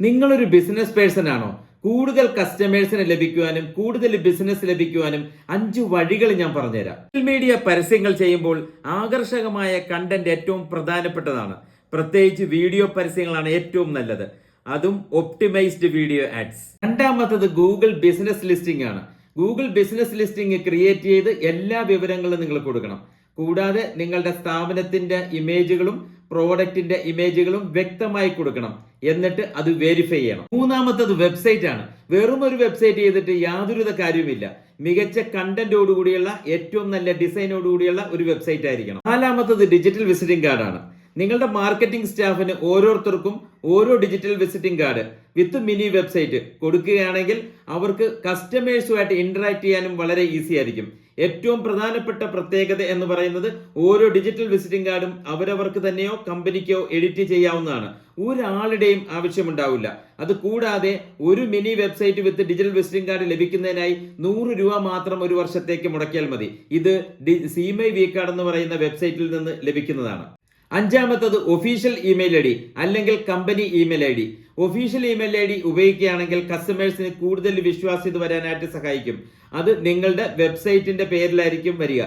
നിങ്ങളൊരു business person ആണോ? കൂടുതൽ കസ്റ്റമേഴ്സിനെ ലഭിക്കുവാനും കൂടുതൽ ബിസിനസ് ലഭിക്കുവാനും അഞ്ച് വഴികൾ ഞാൻ പറഞ്ഞുതരാം. സോഷ്യൽ മീഡിയ പരസ്യങ്ങൾ ചെയ്യുമ്പോൾ ആകർഷകമായ കണ്ടന്റ് ഏറ്റവും പ്രധാനപ്പെട്ടതാണ്. പ്രത്യേകിച്ച് വീഡിയോ പരസ്യങ്ങളാണ് ഏറ്റവും നല്ലത്. അതും ഒപ്റ്റിമൈസ്ഡ് വീഡിയോ ആഡ്സ് രണ്ടാമത്തത് ഗൂഗിൾ ബിസിനസ് ലിസ്റ്റിംഗ് ആണ്. ഗൂഗിൾ ബിസിനസ് ലിസ്റ്റിംഗ് ക്രിയേറ്റ് ചെയ്ത് എല്ലാ വിവരങ്ങളും നിങ്ങൾ കൊടുക്കണം. കൂടാതെ നിങ്ങളുടെ സ്ഥാപനത്തിന്റെ ഇമേജുകളും പ്രോഡക്റ്റിന്റെ ഇമേജുകളും വ്യക്തമായി കൊടുക്കണം. എന്നിട്ട് അത് വെരിഫൈ ചെയ്യണം. മൂന്നാമത്തത് വെബ്സൈറ്റ് ആണ്. വെറും ഒരു വെബ്സൈറ്റ് ചെയ്തിട്ട് യാതൊരുവിധ കാര്യവുമില്ല. മികച്ച കണ്ടന്റോടുകൂടിയുള്ള ഏറ്റവും നല്ല ഡിസൈനോടുകൂടിയുള്ള ഒരു വെബ്സൈറ്റ് ആയിരിക്കണം. നാലാമത്തത് ഡിജിറ്റൽ വിസിറ്റിംഗ് കാർഡാണ് നിങ്ങളുടെ മാർക്കറ്റിംഗ് സ്റ്റാഫിന് ഓരോരുത്തർക്കും ഓരോ digital visiting card with mini website കൊടുക്കുകയാണെങ്കിൽ അവർക്ക് കസ്റ്റമേഴ്സുമായിട്ട് ഇന്ററാക്ട് ചെയ്യാനും വളരെ ഈസി ആയിരിക്കും. ഏറ്റവും പ്രധാനപ്പെട്ട പ്രത്യേകത എന്ന് പറയുന്നത് ഓരോ ഡിജിറ്റൽ വിസിറ്റിംഗ് കാർഡും അവരവർക്ക് തന്നെയോ കമ്പനിക്കോ എഡിറ്റ് ചെയ്യാവുന്നതാണ്. ഒരാളുടെയും ആവശ്യമുണ്ടാവില്ല. അത് കൂടാതെ ഒരു mini website with digital visiting card ലഭിക്കുന്നതിനായി നൂറ് രൂപ മാത്രം ഒരു വർഷത്തേക്ക് മുടക്കിയാൽ മതി. ഇത് സിമൈ വി കാർഡ് എന്ന് പറയുന്ന വെബ്സൈറ്റിൽ നിന്ന് ലഭിക്കുന്നതാണ്. അഞ്ചാമത്തത് ഒഫീഷ്യൽ ഇമെയിൽ ഐ ഡി അല്ലെങ്കിൽ company email I D. Official email I D ഉപയോഗിക്കുകയാണെങ്കിൽ കസ്റ്റമേഴ്സിന് കൂടുതൽ വിശ്വാസ്യത വരാനായിട്ട് സഹായിക്കും. അത് നിങ്ങളുടെ വെബ്സൈറ്റിന്റെ പേരിലായിരിക്കും വരിക.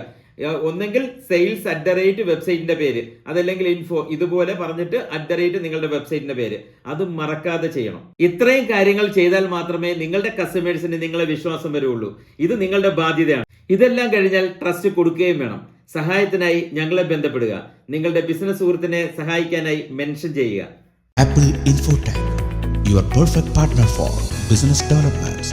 ഒന്നെങ്കിൽ സെയിൽസ് അറ്റ് ദ റേറ്റ് വെബ്സൈറ്റിന്റെ പേര് അതല്ലെങ്കിൽ ഇൻഫോ ഇതുപോലെ പറഞ്ഞിട്ട് അറ്റ് ദ റേറ്റ് നിങ്ങളുടെ വെബ്സൈറ്റിന്റെ പേര്. അത് മറക്കാതെ ചെയ്യണം. ഇത്രയും കാര്യങ്ങൾ ചെയ്താൽ മാത്രമേ നിങ്ങളുടെ കസ്റ്റമേഴ്സിന് നിങ്ങളെ വിശ്വാസം വരുള്ളൂ. ഇത് നിങ്ങളുടെ ബാധ്യതയാണ്. ഇതെല്ലാം കഴിഞ്ഞാൽ ട്രസ്റ്റ് കൊടുക്കുകയും വേണം. സഹായത്തിനായി ഞങ്ങളെ ബന്ധപ്പെടുക. നിങ്ങളുടെ ബിസിനസ് സുഹൃത്തിനെ സഹായിക്കാനായി മെൻഷൻ ചെയ്യുക. Apple Infotech your perfect partner for business development